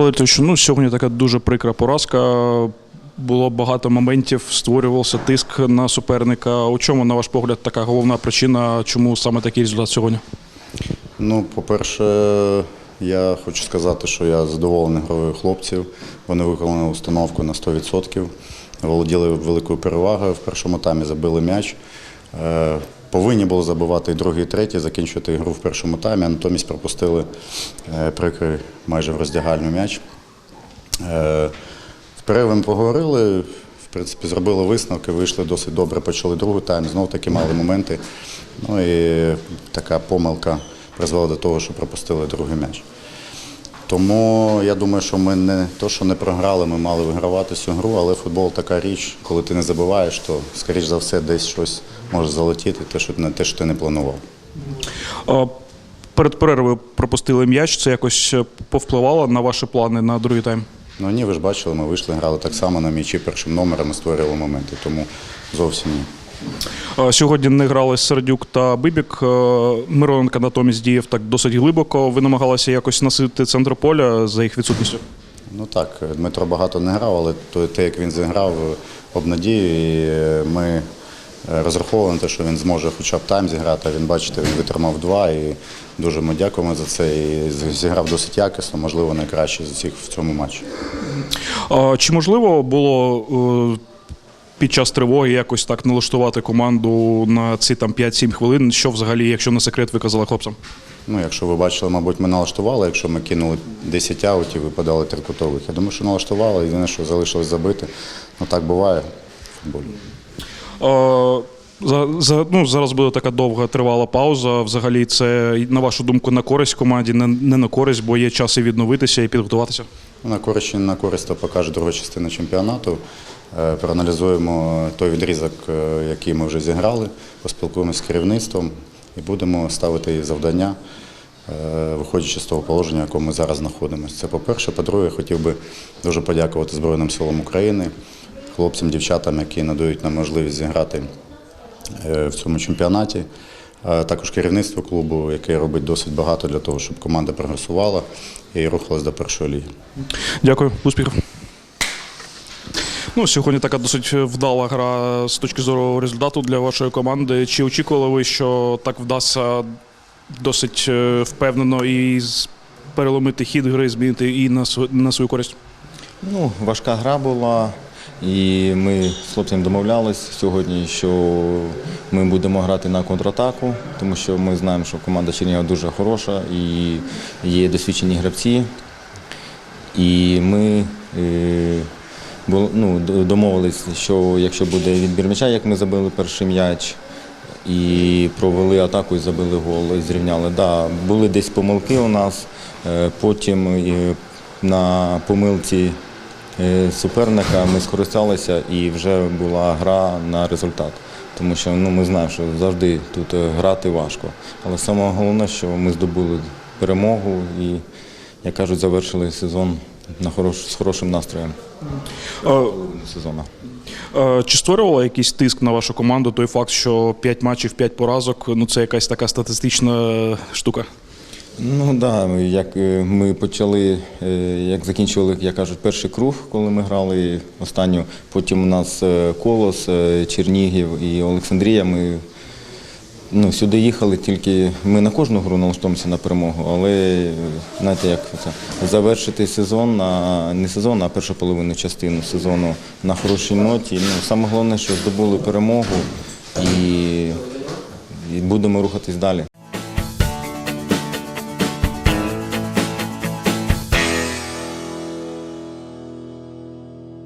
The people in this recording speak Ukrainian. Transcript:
Валерійович, ну сьогодні така дуже прикра поразка. Було багато моментів, створювався тиск на суперника. У чому, на ваш погляд, така головна причина, чому саме такий результат сьогодні? Ну, по-перше, я хочу сказати, що я задоволений грою хлопців. Вони виконали установку на 100%, володіли великою перевагою. В першому таймі забили м'яч. Е, Повинні були забивати і другий, і третій, закінчувати ігру в першому таймі, а натомість пропустили е, прикрий майже в роздягальну м'яч. Е, В перерві ми поговорили, в принципі, зробили висновки, вийшли досить добре, почали другий тайм, знов таки мали моменти. Ну і така помилка призвела до того, що пропустили другий м'яч. Тому я думаю, що ми не то, що не програли, ми мали вигравати цю гру, але футбол така річ, коли ти не забиваєш, то скоріш за все десь щось може залетіти, те, що не те, що ти не планував. Перед перервою пропустили м'яч. Це якось е, повпливало на ваші плани на другий тайм? Ну ні, ви ж бачили, ми вийшли, грали так само на м'ячі першим номером і створювали моменти, тому зовсім ні. А, Сьогодні не грали Сердюк та Бибік. Е, Мироненко натомість діяв так досить глибоко. Ви намагалися якось насити центр поля за їх відсутністю? Ну так, Дмитро багато не грав, але те, як він зіграв, обнадіює. І е, ми е, розраховували на те, що він зможе хоча б тайм зіграти. Він, бачите, він витримав два і дуже йому дякуємо за це. І зіграв досить якісно, можливо, найкраще з усіх в цьому матчі. Чи можливо було е, під час тривоги якось так налаштувати команду на ці там 5-7 хвилин? Що взагалі, якщо не секрет, ви казали хлопцям? Ну, якщо ви бачили, мабуть, ми налаштували, якщо ми кинули 10 аутів і подали три кутових. Я думаю, що налаштували, єдине, що залишилось забити. Ну так буває в футболі. Е, За, за, ну, зараз буде така довга тривала пауза. Взагалі, це на вашу думку на користь команді, не, не на користь, бо є час і відновитися і підготуватися. На користь на користь то покаже друга частина чемпіонату. Е, Проаналізуємо той відрізок, е, який ми вже зіграли, поспілкуємося з керівництвом і будемо ставити завдання, е, виходячи з того положення, в якому ми зараз знаходимося. Це по-перше. По-друге, хотів би дуже подякувати Збройним силам України, хлопцям, дівчатам, які надають нам можливість зіграти в цьому чемпіонаті. А Також керівництво клубу, яке робить досить багато для того, щоб команда прогресувала і рухалась до першої ліги. Дякую, успіхів. Ну, сьогодні така досить вдала гра з точки зору результату для вашої команди. Чи очікували ви, що так вдасться досить е, впевнено і переломити хід гри, змінити і на, св- на свою користь? Ну, важка гра була, і ми з хлопцями домовлялись сьогодні, що ми будемо грати на контратаку, тому що ми знаємо, що команда Чернігова дуже хороша і є досвідчені гравці. І ми е, ну, домовились, що якщо буде відбір м'яча, як ми забили перший м'яч, і провели атаку і забили гол, і зрівняли. Да, були десь помилки у нас, е, потім е, на помилці е, суперника ми скористалися і вже була гра на результат. Тому що ну, ми знаємо, що завжди тут грати важко. Але саме головне, що ми здобули перемогу і, як кажуть, завершили сезон на хорош, з хорошим настроєм Е, сезону. е, Чи створювало якийсь тиск на вашу команду той факт, що 5 матчів, 5 поразок ну це якась така статистична штука? Ну так, да, як е, ми почали, е, як закінчували, як кажуть, перший круг, коли ми грали останню. Потім у нас е, Колос, е, Чернігів і Олександрія. Ми ну, сюди їхали, тільки ми на кожну гру налаштовуємося на перемогу, але знаєте, як це завершити сезон на не сезон, а першу половину частину сезону на хорошій ноті. Ну, саме головне, що здобули перемогу і, і будемо рухатись далі.